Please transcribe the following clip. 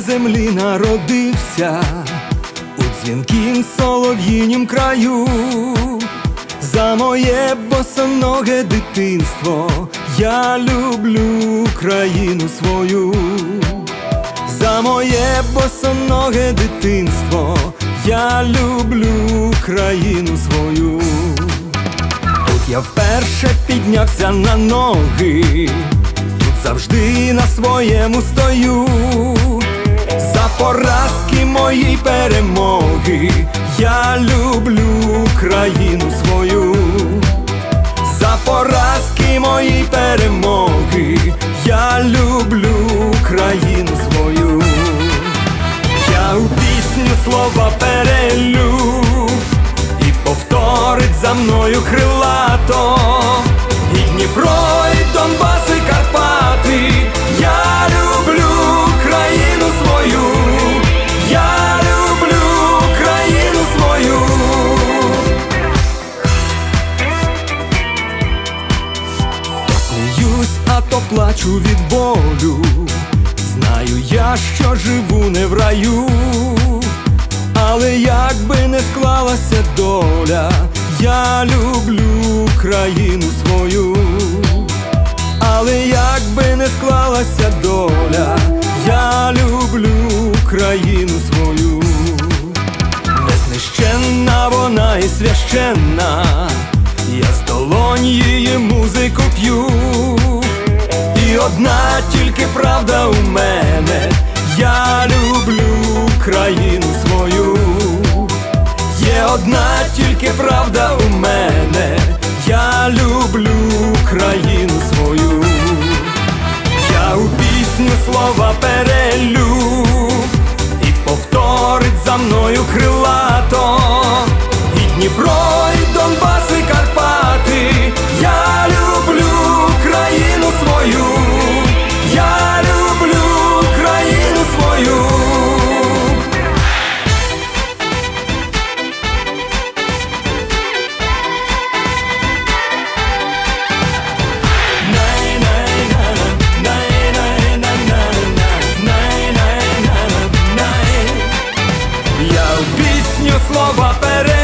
землі народився у дзвінкім солов'їнім краю, за моє босоноге дитинство я люблю країну свою, за моє босоноге дитинство я люблю країну свою. Тут я вперше піднявся на ноги, завжди на своєму стою. За поразки мої перемоги, я люблю країну свою. За поразки мої перемоги, я люблю країну свою. Я у пісню слова перелю і повторить за мною крилато І Дніпро, то плачу від болю. Знаю я, що живу не в раю, але як би не склалася доля, я люблю країну свою, але як би не склалася доля, я люблю країну свою, незнищенна вона і священна, тільки правда у мене, я люблю країну свою. Є одна тільки правда у мене, я люблю країну свою. Я у пісню слова перелю і повторить за мною крилато, і Дніпро, per